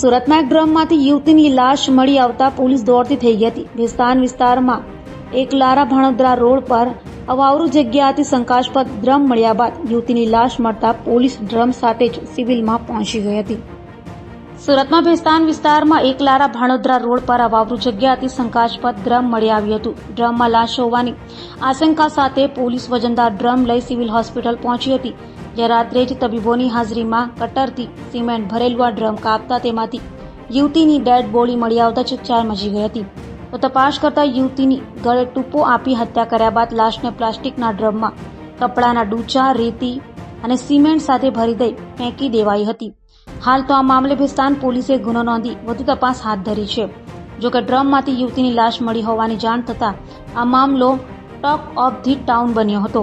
સુરતમાં એક ડ્રમમાંથી યુવતીની લાશ મળી આવતા પોલીસ દોડતી થઈ ગઈ હતી. ભેસ્તાન વિસ્તારમાં એક લારા ભાણોદરા રોડ પર અવાવરુ જગ્યાથી શંકાસ્પદ ડ્રમ મળ્યા બાદ યુવતીની લાશ મળતા પોલીસ ડ્રમ સાથે જ સિવિલમાં પહોંચી ગઈ હતી. સુરતમાં ભેસ્તાન વિસ્તારમાં એક લારા ભાણોદરા રોડ પર અવાવરૂ જગ્યાથી શંકાસ્પદ ડ્રમ મળી આવ્યું હતું. ડ્રમમાં લાશ હોવાની આશંકા સાથે પોલીસ વજનદાર ડ્રમ લઈ સિવિલ હોસ્પિટલ પહોંચી હતી, જ્યાં રાત્રે જ તબીબોની હાજરીમાં કટરથી સિમેન્ટ ભરેલું આ ડ્રમ કાપતા તેમાંથી યુવતીની ડેડ બોડી મળી આવતા ચકચાર મચી ગઈ હતી. તો તપાસ કરતા યુવતીની ગળે ટૂંપો આપી હત્યા કર્યા બાદ લાશને પ્લાસ્ટિકના ડ્રમમાં, કપડાના ડૂચા, રેતી અને સિમેન્ટ સાથે ભરી દઈ ફેંકી દેવાઈ હતી. હાલ તો આ મામલે ભિસ્તાન પોલીસે ગુનો નોંધી વધુ તપાસ હાથ ધરી છે. જોકે ડ્રમમાંથી યુવતીની લાશ મળી હોવાની જાણ થતાં આ મામલો ટોક ઓફ ધી ટાઉન બન્યો હતો.